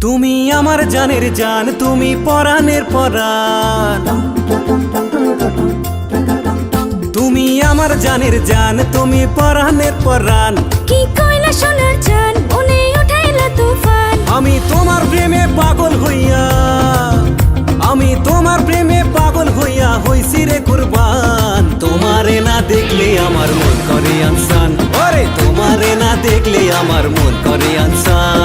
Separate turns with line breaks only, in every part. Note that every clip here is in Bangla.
তুমি আমার জানের জান তুমি পরাণের পরাণ। জানের জান তুমি পরাণের পরাণ।
কি কইলা সোনার চান মনে উঠাইলা তুফান।
আমি তোমার প্রেমে পাগল হইয়া আমি তোমার প্রেমে পাগল হইয়া হইছি রে কুরবান। তোমারে না দেখলে আমার মন করে আনসান। ওরে তোমারে না দেখলে আমার মন করে আনসান।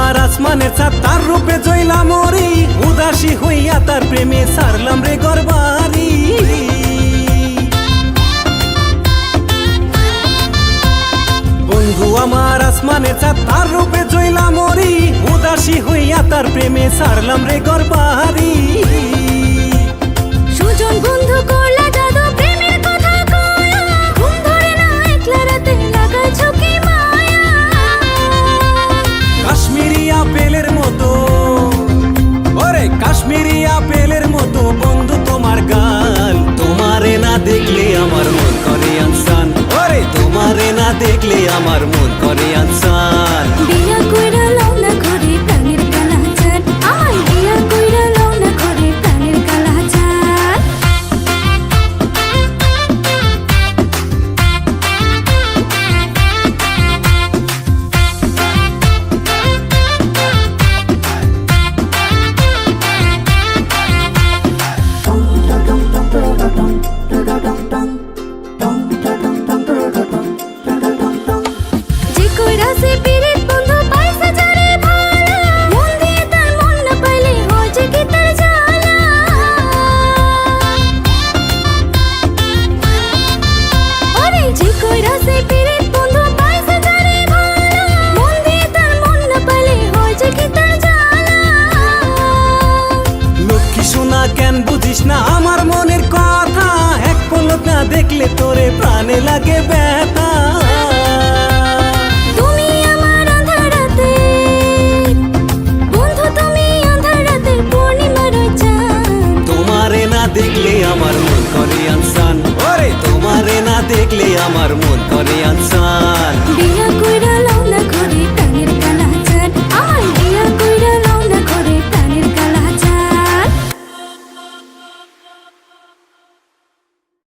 আমার
আসমানের চাঁদ তার রূপে জইলাম মরি। উদাসী হইয়া তার প্রেমে সারলাম রে গরবারি বন্ধু, আমার আসমানের চাঁদ তার রূপে জয়লা মরি। উদাসী হইয়া তার প্রেমে সারলাম রে গরবারি আপেলের মতো বন্ধু তোমার গাল তোমারে না দেখলে আমার মন করে আনসান। ওরে, তোমারে না দেখলে আমার মন করে কেন বুঝিস না? আমার মনের কথা। না দেখলে তোরে প্রাণে লাগে ব্যথা। দেখলে আমার মন করে আনসান। তোমারে না দেখলে আমার মন করে আনসান।